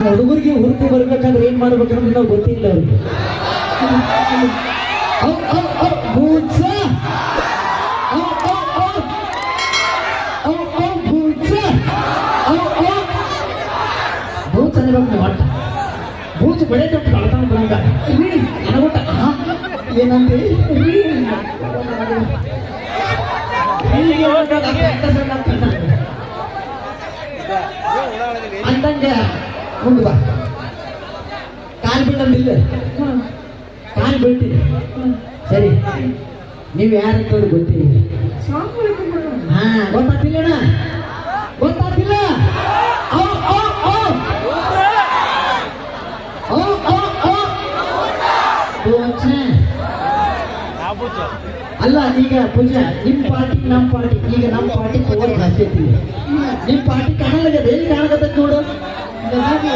ಹುಡುಗರಿಗೆ ಹುರುಪು ಬರ್ಬೇಕಾದ್ರೆ ಏನ್ ಮಾಡ್ಬೇಕಂದ್ರೆ ನಾವು ಗೊತ್ತಿಲ್ಲ ಅವ್ರಿಗೆ ಔ, ಔ, ಔ, ಭೂತ. ಔ, ಔ, ಔ. ಔ, ಔ, ಭೂತ. ಔ, ಔ. ಭೂತ ಅನ್ಬೇಕು ನೀವು ಒಟ್ಟ ಭೂತ ಬೆಳೆ ತೊಟ್ಟು ಕಳ್ತಾನ ಬಿಡಂಗ ನನಗೊಟ್ಟ ಏನಂತ ಅಂದಂಗ ಮುಂದೆ ಬಾ. ಕಾಲು ಬೀಳಂದಿಲ್ಲ ಕಾಲು ಬೀಳ್ತೀನಿ ಸರಿ. ನೀವು ಯಾರಂತ ಗೊತ್ತಿಲ್ಲ. ಹಾ ಗೊತ್ತಾಗ್ತಿಲ್ಲ ಓ ಅಲ್ಲ ಈಗ ಪೂಜಾ ನಿಮ್ ಪಾರ್ಟಿ ನಮ್ ಪಾರ್ಟಿ. ಈಗ ನಮ್ ಪಾರ್ಟಿ ಪವರ್ ಜಾಸ್ತಿ ಐತಿ. ನಿಮ್ ಪಾರ್ಟಿ ಕಾಣಲಾಗದ ಎಲ್ಲಿ ಕಾಣಕತ್ತ ನೋಡು? ಪಾರ್ಟಿ.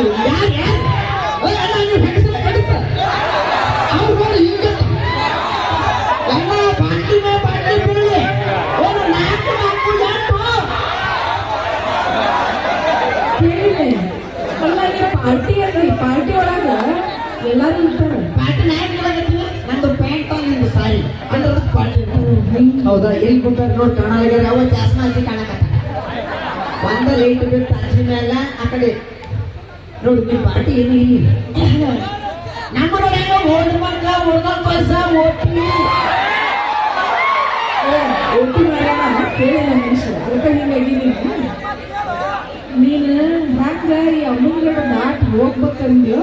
ಪಾರ್ಟಿ ಅಲ್ರಿ ಪಾರ್ಟಿ ಒಳಗ ಎಲ್ಲಾರು ಇರ್ತಾರೆ ಪಾರ್ಟಿ ನಾಲ್ಕು ಒಳಗೈತಿ. ನಂದು ಪ್ಯಾಂಟ್ ನಿಂದು ಸಾರಿ ಅಂದ್ರೆ ಪಾರ್ಟಿ. ಹೌದಾ? ಎಲ್ಲಿ ಕುಂತಾರ ನೋಡಿ ಕಾಣಲಾಗ್ಯಾರ ಅವ ಜಾಸ್ತಿ ಹಾಕಿ ಕಾಣಕತ್ತ ಒಂದ ಲೈಟ್ ಬಿಟ್ಟು ಹಚ್ಚಿ ಮೇಲೆ ಆ ಕಡೆ ನೋಡಿ ನಿಮ್ಮ ಪಾರ್ಟಿ ಏನು ಇಲ್ಲ? ನಮ್ಮೂರಾಗ ಹೆಂಗ ಓಡ್ ಮಕ್ಕ ಓದ ಪೈಸ ಓದ್ತೀವಿ ಓಟಿ ಮಾಡ್ಯಾನ ಕೇಳಿ ಮನುಷ್ಯ. ಅದಕ್ಕೆ ಹಿಂಗಾಗಿದ್ದೀನಿ ನೀನು ಹ್ಯಾಂಗ ಈ ಅಮ್ಮಂಗಡ ದಾಟಿ ಹೋಗ್ಬೇಕಂದ್ಯೋ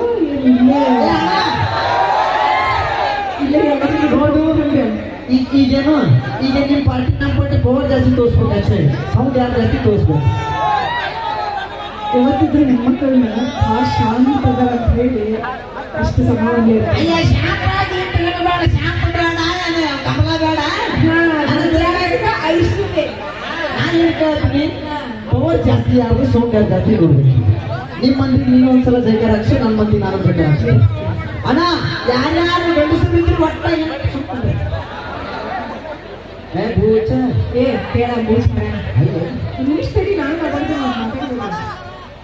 ಹಂಗೆ ಈಗೇನು, ಈಗ ನಿಮ್ಮ ಪಾರ್ಟಿ ನಮ್ಮ ಪಾರ್ಟಿ ಪವರ್ ಜಾಸ್ತಿ ತೋರಿಸ್ಬೇಕು ಅಷ್ಟೇ ಸೌಂಡ್ ಯಾರು ಜಾಸ್ತಿ ತೋರಿಸ್ಬೇಕು? ಯಾವತ್ತಿದ್ರು ಹೆಣ್ಮಕ್ಳನ್ನ ಆ ಶಾಂತ ಅದಾರ ಅಂತ ಹೇಳಿ ಅಷ್ಟು ಸಮಾಧಾನ ಅಯ್ಯ ಶಾಂತರಾಗಿ ಬೇಡ ಶಾಂತ ಬೇಡ ಕಮಲ ಬೇಡ. ಐಶ್ವರ್ಯ. ನಾನು ಹೇಳ್ತಾ ಇದ್ದೀನಿ ಪವರ್ ಜಾಸ್ತಿ ಸೌಂಡ್ ಯಾರು ಜಾಸ್ತಿ ನೋಡ್ಬೇಕು ನಿಮ್ಮ ಮಂದಿ ನೀನು ಒಂದ್ಸಲ ಜೈಕಾರ ಹಾಕ್ಸು ನನ್ನ ಮಂದಿ ನಾನು ಜೈಕಾರ ಹಾಕ್ಸು. ಅಣ್ಣ ಯಾರ್ಯಾರು ಗಂಡಸರು ಇದ್ರು ಒಟ್ಟ ಏ ಭೂಚ. ಏ ಕೇಳ ಅಯ್ಯೋ ಇಂಗ್ಲಿಷ್ ತಡಿ ನಾನು ಮಾತಾಡ್ತೀನಿ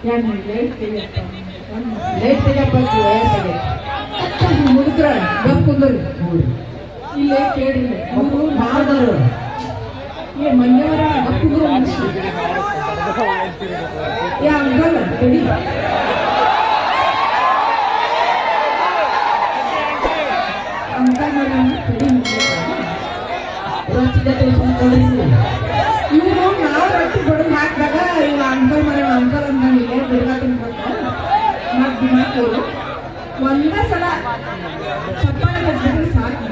ಯಾರು ಲೈಟ್ ತೆಗಿ ಲೈಟ್ ತೆಗಿಯಪ್ಪ ಅವರು. ಏ ಕುಂದ್ರು ಮನುಷ್ಯ. ಯಾ ಅಂಕಲ್ ತಡಿ. ಅಂಕಲ್ ಮಾಡಿ ತಡಿ ಇವರು ನಾವು ರೊಟ್ಟಿ ಹಾಕಿದಾಗ ಇವ ಅಂಕಲ್ ಮನೆ ಅಂಕಲ್ ಅಂತ ಮತ್ ದಿನಾಕರು ಒಂದೇ ಸಲ ಚಪ್ಪಾಳೆ ಹಚ್ಚಿದ್ರೆ ಸಾಕು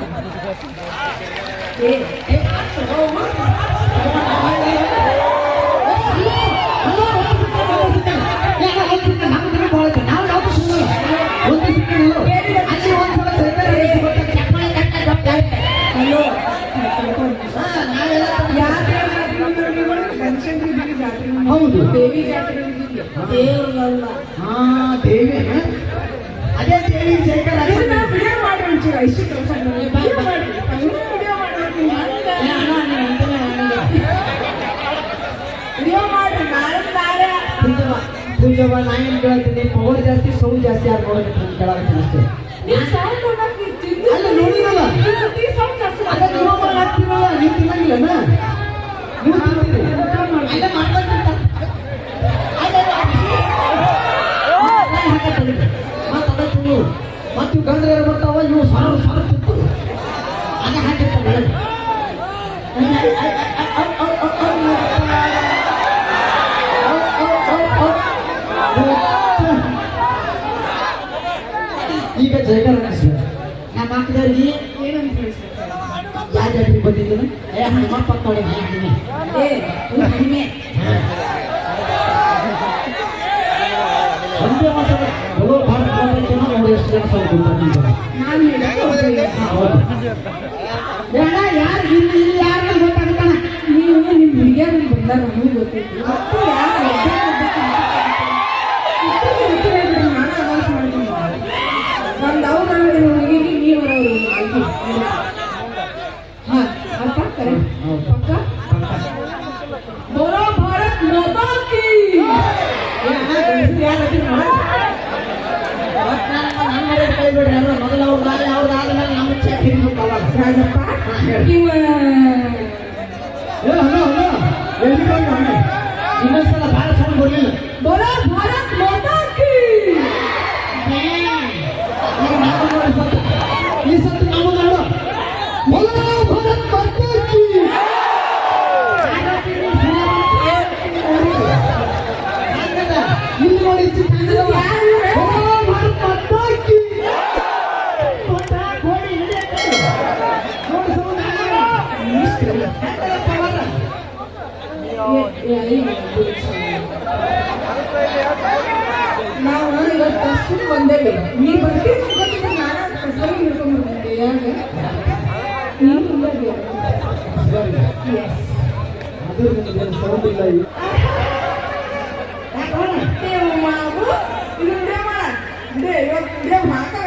ಹೌದು. ದೇವಿ ಜಾತ್ರೆ ದೇವ್ರಲ್ಲ ಹಾ ದೇವಿ. ಅದೇ ದೇವಿ ಶೇಖರ ವಿಡಿಯೋ ಮಾಡಿ ಒಂಚೂರು ಐಶು ಕೆಲಸ ವಿಡಿಯೋ ಮಾಡಿ ವಿಡಿಯೋ ವಿಡಿಯೋ ಮಾಡಿ ನಾಳೆ ನಾಳೆ ಪೂಜವ ನಾ ಏನ್ ಕೇಳ್ತೀನಿ? ಪವರ್ ಜಾಸ್ತಿ ಸೌಂಡ್ ಜಾಸ್ತಿ ಆಗ್ಬೋದು ಕೇಳಕ್ಕೆ ಅಷ್ಟೇ. ಮತ್ತೆ ಇವು ಗಂಡರು ಬರ್ತಾವ ಇವು ಸರ ಸರ ತಿಂತು ಅದ ಹಾಕಿರ್ತಾವ ಬೆಳಗ್ಗೆ ಈಗ ಜೈಕಾರ ನಡೆಸಿದ ನಮ್ಮ ಹಾಕಿದವ್ರಿಗೆ ಏನಂತ ಹೇಳ್ತಾರೆ ಯಾವ ಜಾತ್ರೆಗೆ ಬಂದಿದ್ದೀನಿ ಏ ಹನುಮಪ್ಪ ನೋಡಿ ಹಾಕಿದ್ದೀನಿ ಏ ಇದು ಕಡಿಮೆ ಒಂದೇ ಮಾಸದ ಚಲೋ ಭಾರತ ಮಾತಾಡ್ತೀವಿ ನೋಡಿ ಎಷ್ಟು ಜನ ಸ್ವಲ್ಪ ಬಂದಿದ್ದಾರೆ ನಾನು pintu tolong. Jangan lupa. Iwa. Hello, hello, hello. Ini kau mana? Ini salah bahasa boleh. Boleh. ನಾವು ಇವತ್ತು ಅಷ್ಟು ಒಂದೇ ನೀ ಬರ್ತೀವಿ ನಾನು ಕಸರಿ ಹಿಡ್ಕೊಂಡು ಬರ್ತೀನಿ ಯಾಕೆ ಮಾತಾಡ